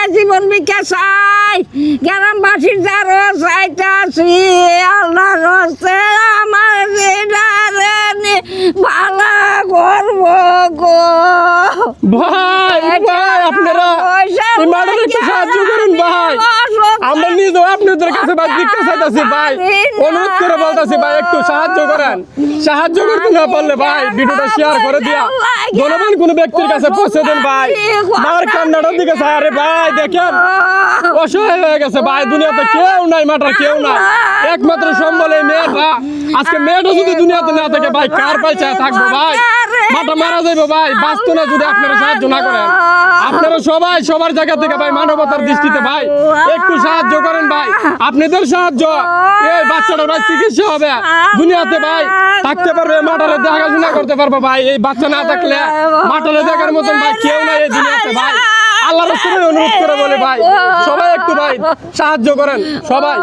আমরা জীবন ভিক্ষা চাই। গ্রামবাসীর যারও চাইতাছি আল্লাহ রস্তে আমার ভালো করব গো। ভাই আপনারা সাহায্য করুন ভাই আমরা নিজেও একটু সাহায্য করেন। সাহায্য শেয়ার করে কোনো ব্যক্তির কাছে ভাই। ভাই হয়ে গেছে, ভাই, দুনিয়াতে কেউ নাই মাটার কেউ একমাত্র সম্বল এই মেয়েটা। আজকে মেয়েটা যদি দুনিয়াতে না থাকে, ভাই, কার পাইছে থাকব, ভাই? মাটা মারা যাইবো ভাই, বাঁচতো না যদি আপনারা সাহায্য না করেন। আপনারা সবাই সবার জায়গা থেকে ভাই মানবতার দৃষ্টিতে ভাই, একটু সাহায্য করেন ভাই। আপনাদের সাহায্য, এই বাচ্চাটার ভাই চিকিৎসা হবে। দুনিয়াতে ভাই, থাকতে পারবে, মাটারে দেখাশোনা করতে পারবে ভাই। এই বাচ্চা না থাকলে, মাটারে দেখার মতন ভাই কেউ নাই এই দুনিয়াতে ভাই। আল্লাহ রসুলের অনুরোধ করে বলে ভাই, সবাই একটু ভাই সাহায্য করেন, সবাই।